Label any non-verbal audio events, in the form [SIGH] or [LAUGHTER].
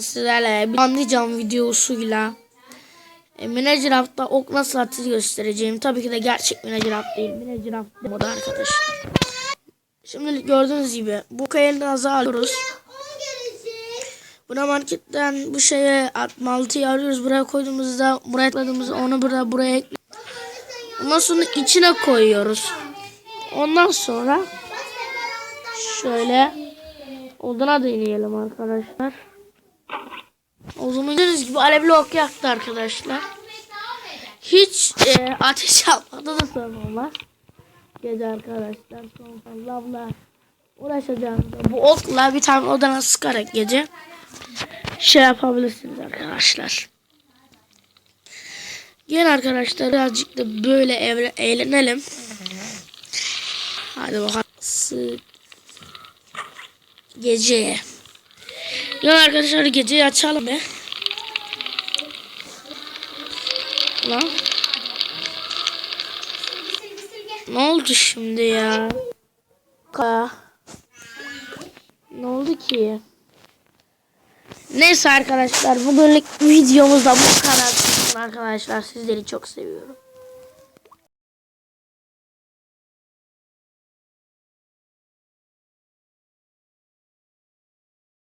sizlerle bir anlayacağım videosuyla e, Minecraft'ta ok nasıl atılır göstereceğim. Tabii ki de gerçek Minecraft değil. Minecraft modu arkadaşlar. Şimdi gördüğünüz gibi bu kayanın azı alıyoruz. Buna marketten bu şeye atmaltıyı arıyoruz. Buraya koyduğumuzda buraya tıkladığımızda onu burada buraya ekle- Ondan sonra içine koyuyoruz. Ondan sonra şöyle oduna deneyelim arkadaşlar. O zaman gördüğünüz gibi alevli ok yaktı arkadaşlar. Hiç e, ateş [LAUGHS] yapmakta da sorun olmaz. Gece arkadaşlar son lavla uğraşacağım. Bu okla bir tane odana sıkarak gece şey yapabilirsiniz arkadaşlar. Gel arkadaşlar birazcık da böyle evre, eğlenelim. Hadi bakalım. Sık. Gece. Gel arkadaşlar geceyi açalım be. Lan. Ne oldu şimdi ya? Ka. Ne oldu ki? Neyse arkadaşlar bugünlük videomuz da bu kadar arkadaşlar. Sizleri çok seviyorum.